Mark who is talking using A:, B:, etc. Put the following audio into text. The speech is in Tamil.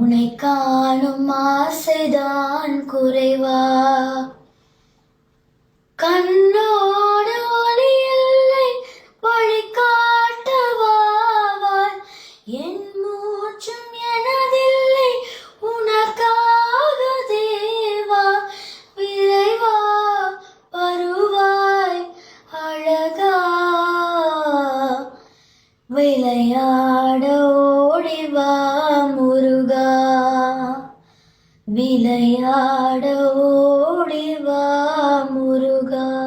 A: உனை காணும் ஆசைதான் குறைவா. கண்ணோடு ஒளி இல்லை வழிகாட்டவாவாய் என் மூச்சும் விளையாட ஓடிவா முருகா. விளையாட ஓடிவா முருகா.